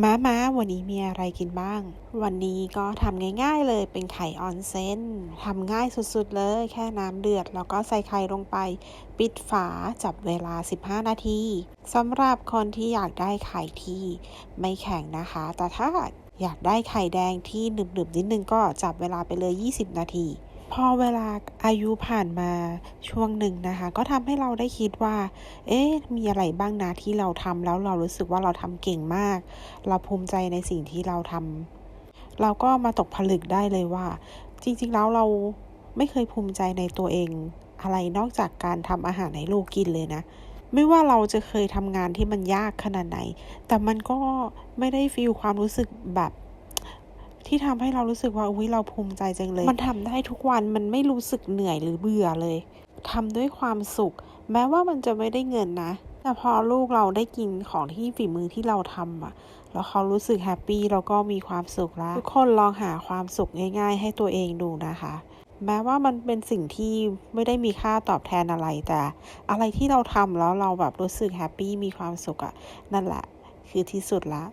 ม้าม้าวันนี้มีอะไรกินบ้าง วันนี้ก็ทำง่ายๆเลยเป็นไข่ออนเซนทำง่ายสุดๆเลย แค่น้ำเดือด แล้วก็ใส่ไข่ลงไป ปิดฝาจับเวลา 15 นาทีสำหรับคนที่อยากได้ไข่ที่ไม่แข็งนะคะ แต่ถ้าอยากได้ไข่แดงที่หนึบๆนิดนึงก็จับเวลาไปเลย 20 นาที พอเวลาอายุผ่านมาช่วงหนึ่งนะคะ ก็ทำให้เราได้คิดว่า เอ๊ะ มีอะไรบ้างนะที่เราทำแล้วเรารู้สึกว่าเราทำเก่งมาก เราภูมิใจในสิ่งที่เราทำเราก็มาตกผลึกได้เลยว่า จริง ๆ แล้วเราไม่เคยภูมิใจในตัวเอง อะไรนอกจากการทำอาหารให้ลูกกินเลยนะไม่ว่าเราจะเคยทำงานที่มันยากขนาดไหน แต่มันก็ไม่ได้ฟีลความรู้สึกแบบ ที่ทำให้เรารู้สึกว่าอุ้ยเราภูมิใจจังเลย มันทำได้ทุกวันมันไม่รู้สึกเหนื่อยหรือเบื่อเลยทำด้วยความสุข แม้ว่ามันจะไม่ได้เงินนะ แต่พอลูกเราได้กินของที่ฝีมือที่เราทำอะแล้วเขารู้สึกแฮปปี้แล้วก็มีความสุขแล้วทุกคนลองหาความสุขง่าย ๆ ให้ตัวเองดูนะคะแม้ว่ามันเป็นสิ่งที่ไม่ได้มีค่าตอบแทนอะไรแต่ อะไรที่เราทำแล้วเราแบบรู้สึกแฮปปี้มีความสุขอะนั่นแหละ คือที่สุดละ